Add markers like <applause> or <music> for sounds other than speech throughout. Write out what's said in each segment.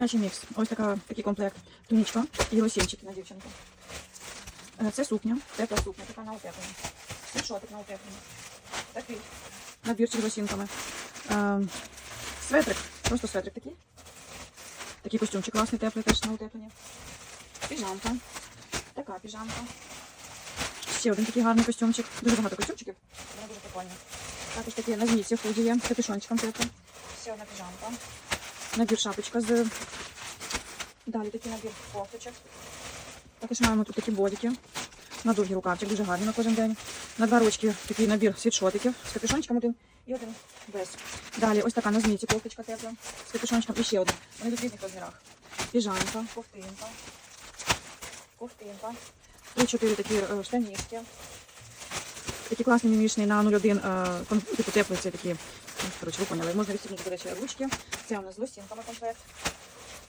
Мікс. Ось така, такий комплект. Тунічка і лосінчики на дівчинку. Е, Це сукня, тепла сукня, така на утеплення. Світшотик на утеплення. Такий набірчик з лосінками. Е, Светрик, просто светрик такий. Такий костюмчик класний, теплий теж на утеплення. Піжамка. Така піжамка. Ще один такий гарний костюмчик. Дуже багато костюмчиків. Вони дуже прикольні. Також такі на змійці худі є, капюшончиком теплим. Ще одна піжамка. Набір шапочка з. Далі такий набір кофточок. Також маємо тут такі бодики. На довгий рукавчик, дуже гарний на кожен день. На два ручки такий набір світшотиків з капюшончиком один і один без. Далі ось така на змійці кофточка тепла з капюшончиком і ще один. Вони тут в різних розмірах. Піжамка, ковтинка, ковтинка. Три-чотири такі е, штанішки. Такі класні мімішні на 01, е, типу теплі, це такі, коротше, ви поняли. Можна відстібнути, до речі, ручки. Це у нас з лосінками комплект.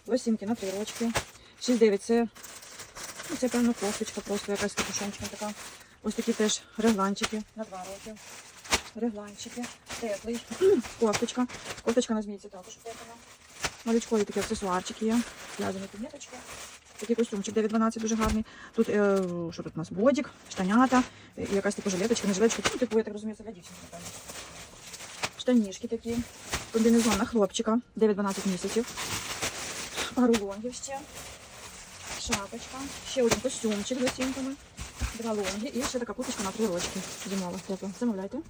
Лосінки на три рочки. 6-9 це, ну, це певно кофточка, просто якась капюшончика така. Ось такі теж регланчики на два роки. Регланчики, теплий, <clears throat> кофточка. Кофточка на змійці також теплена. Малючкові такі аксесуарчики є. В'язані підніточки. Такий костюмчик 9-12 дуже гарний. Тут е, що тут у нас? Бодік, штанята, е, якась типу жилеточка, не жилеточка. Ну, типу, я так розумію, це для дівчинки. Штанішки такі. Комбінезон на хлопчика 9-12 місяців. Пару лонгів ще. Шапочка. Ще один костюмчик з лосінками. Два лонги і ще така курточка на три рочки. Зимова. Тепла. Замовляйте.